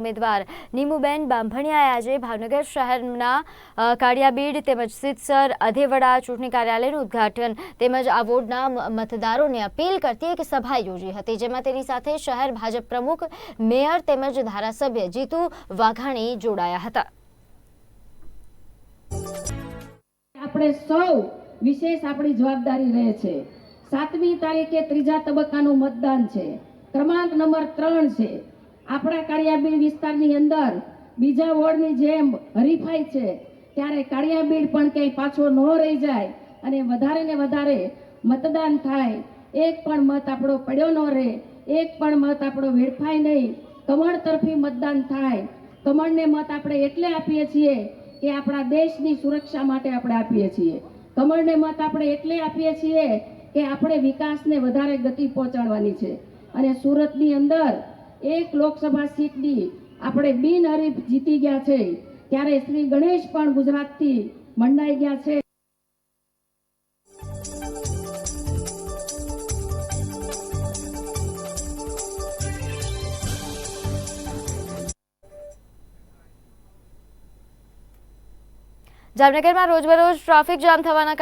ઉમેદવાર નીમુબેન બાંભણિયાએ આજે ભાવનગર શહેરના કાળિયાબીડ તેમજ સિદ્ધસર અધેવડા ચૂંટણી કાર્યાલયનું ઉદ્ઘાટન તેમજ આ વોર્ડના મતદારોને અપીલ કરતી એક સભા યોજી હતી, જેમાં તેની સાથે શહેર ભાજપ પ્રમુખ, મેયર તેમજ ધારાસભ્ય જીતુ વાઘાણી જોડાયા હતા. આપણે સૌ વિશેષ આપણી જવાબદારી રહે છે. સાતમી તારીખે ત્રીજા તબક્કાનું મતદાન છે. ક્રમાંક નંબર ત્રણ છે. આપણા કાળિયાબીડ વિસ્તારની અંદર બીજા વોર્ડની જેમ હરીફાઈ છે, ત્યારે કાળિયાબીડ પણ ક્યાંય પાછો ન રહી જાય અને વધારે ને વધારે મતદાન થાય. એક પણ મત આપણો પડ્યો ન રહે, એક પણ મત આપણો વેડફાય નહીં. કમળ તરફી મતદાન થાય. કમળને મત આપણે એટલે આપીએ છીએ કે આપણા દેશની સુરક્ષા માટે આપણે આપીએ છીએ. કમળને મત આપણે એટલે આપીએ છીએ કે આપણે વિકાસને વધારે ગતિ પહોંચાડવાની છે. અને સુરતની અંદર એક લોકસભા સીટની આપણે બિનહરીફ જીતી ગયા છે. ત્યારે શ્રી ગણેશ પણ ગુજરાતથી મંડાઈ ગયા છે. જામનગરમાં રોજબરોજ ટ્રાફિક જામ થવાના